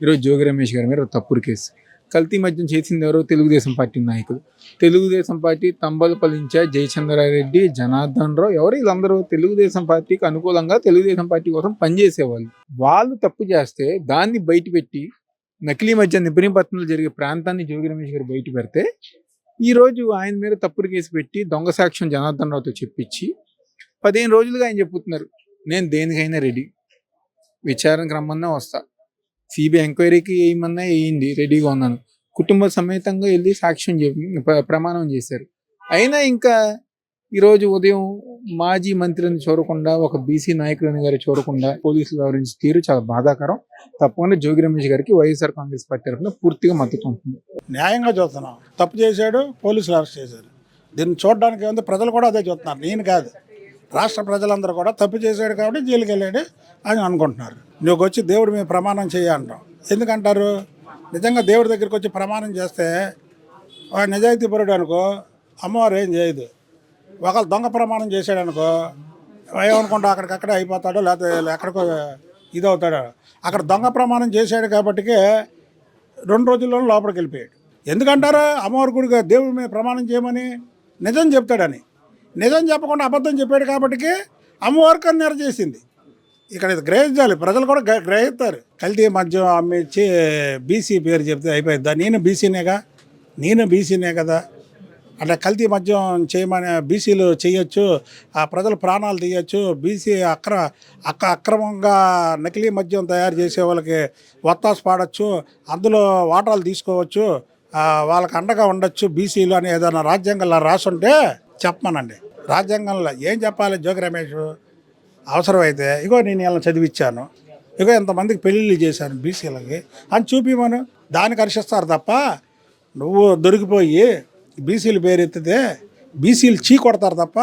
ఈరోజు జోగి రమేష్ గారి మీద తప్పుడు కేసు. కల్తీ మద్యం చేసింది ఎవరో తెలుగుదేశం పార్టీ నాయకులు. తెలుగుదేశం పార్టీ తంబలపల్లి ఇన్ఛార్జ్ జయచంద్రారెడ్డి జనార్దన్ రావు ఎవరు వీళ్ళందరూ తెలుగుదేశం పార్టీకి అనుకూలంగా తెలుగుదేశం పార్టీ కోసం పనిచేసేవాళ్ళు. వాళ్ళు తప్పు చేస్తే దాన్ని బయట పెట్టి నకిలీ మధ్య నిపుణపట్నంలో జరిగే ప్రాంతాన్ని జోగి రమేష్ గారు బయట పెడితే ఈరోజు ఆయన మీద తప్పుడు కేసు పెట్టి దొంగ సాక్ష్యం జనార్దన్ రావుతో చెప్పించి పదిహేను రోజులుగా ఆయన చెప్పుతున్నారు నేను దేనికైనా రెడీ. విచారణకు రమ్మన్నా వస్తా. సిబిఐ ఎంక్వైరీకి ఏమన్నా వేయండి రెడీగా ఉన్నాను. కుటుంబ సమేతంగా వెళ్ళి సాక్ష్యం ప్ర- ప్రమాణం చేశారు. అయినా ఇంకా ఈరోజు ఉదయం మాజీ మంత్రిని చూడకుండా ఒక బీసీ నాయకులని గారు చూడకుండా పోలీసులు వ్యవహరించి తీరు చాలా బాధాకరం. తప్పకుండా జోగి రమేష్ గారికి వైఎస్ఆర్ కాంగ్రెస్ పార్టీ తరఫున పూర్తిగా మద్దతు ఉంటుంది. న్యాయంగా చూస్తున్నాం. తప్పు చేశాడు పోలీసులు అరెస్ట్ చేశారు. దీన్ని చూడడానికి ఉంది ప్రజలు కూడా అదే చూస్తున్నారు. నేను కాదు. రాష్ట్ర ప్రజలందరూ కూడా తప్పు చేశాడు కాబట్టి జైలుకి వెళ్ళాడు అని అనుకుంటున్నారు. నువ్వు వచ్చి దేవుడు మేము ప్రమాణం చేయ ఎందుకంటారు? నిజంగా దేవుడి దగ్గరికి వచ్చి ప్రమాణం చేస్తే వాడు నిజాయితీ పరుడు అనుకో అమ్మవారు ఏం చేయదు. ఒకళ్ళు దొంగ ప్రమాణం చేశాడు అనుకో ఏమనుకుంటా అక్కడికక్కడే అయిపోతాడో లేకపోతే ఎక్కడికో ఇదవుతాడో. అక్కడ దొంగ ప్రమాణం చేశాడు కాబట్టికే రెండు రోజుల్లోనూ లోపలికి వెళ్ళిపోయాడు. ఎందుకంటారా? అమ్మవారి గుడిగా దేవుడి మీద ప్రమాణం చేయమని నిజం చెప్తాడని. నిజం చెప్పకుండా అబద్ధం చెప్పాడు కాబట్టికి అమ్మవారికి అన్నెర చేసింది. ఇక్కడ ఇది గ్రహించాలి. ప్రజలు కూడా గ్రహిస్తారు. కల్తీ మద్యం అమ్మించి బీసీ పేరు చెప్తే అయిపోయిందా? నేను బీసీనేగా? నేను బీసీనే కదా? అంటే కల్తీ మద్యం చేయమని బీసీలు చేయొచ్చు ఆ ప్రజల ప్రాణాలు తీయొచ్చు బీసీ అక్ర అక్క అక్రమంగా నకిలీ మద్యం తయారు చేసే వాళ్ళకి వత్తాసు పాడచ్చు అందులో వాటాలు తీసుకోవచ్చు వాళ్ళకి అండగా ఉండొచ్చు బీసీలు అని ఏదైనా రాజ్యాంగంలో రాసుంటే చెప్పమనండి. రాజ్యాంగంలో ఏం చెప్పాలి జోగి రమేష్? అవసరమైతే ఇగో నేను ఇలా చదివిచ్చాను. ఇగో ఎంతమందికి పెళ్ళిళ్ళు చేశాను బీసీలకి అని చూపిమను. దానికి హర్షిస్తారు తప్ప నువ్వు దొరికిపోయి బీసీలు పేరు ఎత్తితే బీసీలు చీ కొడతారు తప్ప